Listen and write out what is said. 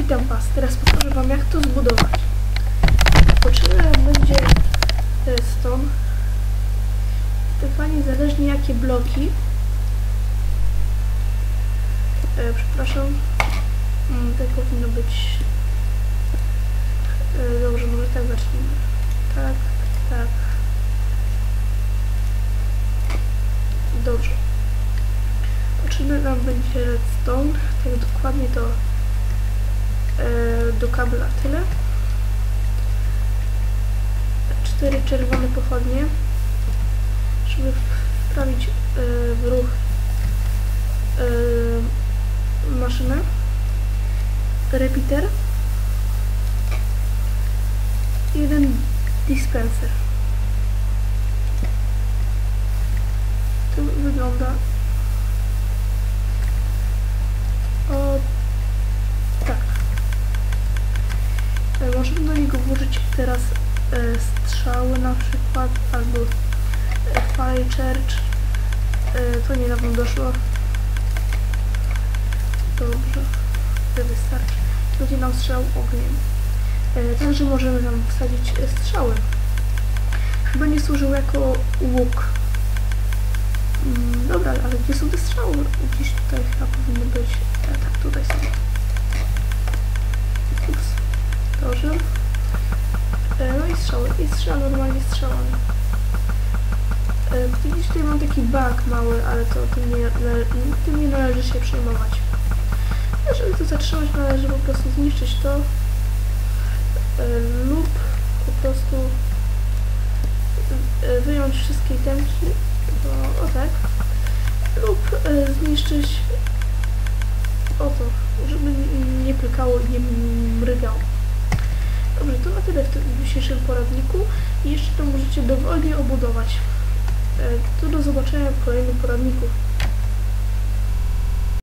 Witam Was. Teraz pokażę Wam jak to zbudować. Potrzebne nam będzie redstone. Dokładnie zależnie jakie bloki. E, przepraszam. Mm, tak powinno być. E, dobrze, może tak zacznijmy. Tak, tak. Dobrze. Potrzebny nam będzie redstone. Tak dokładnie to do kabla tyle. Cztery czerwone pochodnie, żeby wprawić e, w ruch e, maszynę. Repeater. Jeden dispenser. To wygląda Możemy do niego włożyć teraz e, strzały na przykład, albo e, fire church. E, to niedawno doszło. Dobrze, to wystarczy. Będzie nam strzał ogniem. E, także możemy tam wsadzić e, strzały. Nie służył jako łuk. Mm, dobra, ale gdzie są te strzały? Gdzieś E, no i strzały. I strzał normalnie strzałami. E, widzisz, tutaj mam taki bug mały, ale to tym nie, tym nie należy się przejmować. Jeżeli to zatrzymać, należy po prostu zniszczyć to e, lub po prostu e, wyjąć wszystkie temki, bo, o tak, lub zniszczyć o to, żeby nie plikało i nie mrygało. Tyle w dzisiejszym poradniku i jeszcze to możecie dowolnie obudować. E, do zobaczenia w kolejnym poradniku.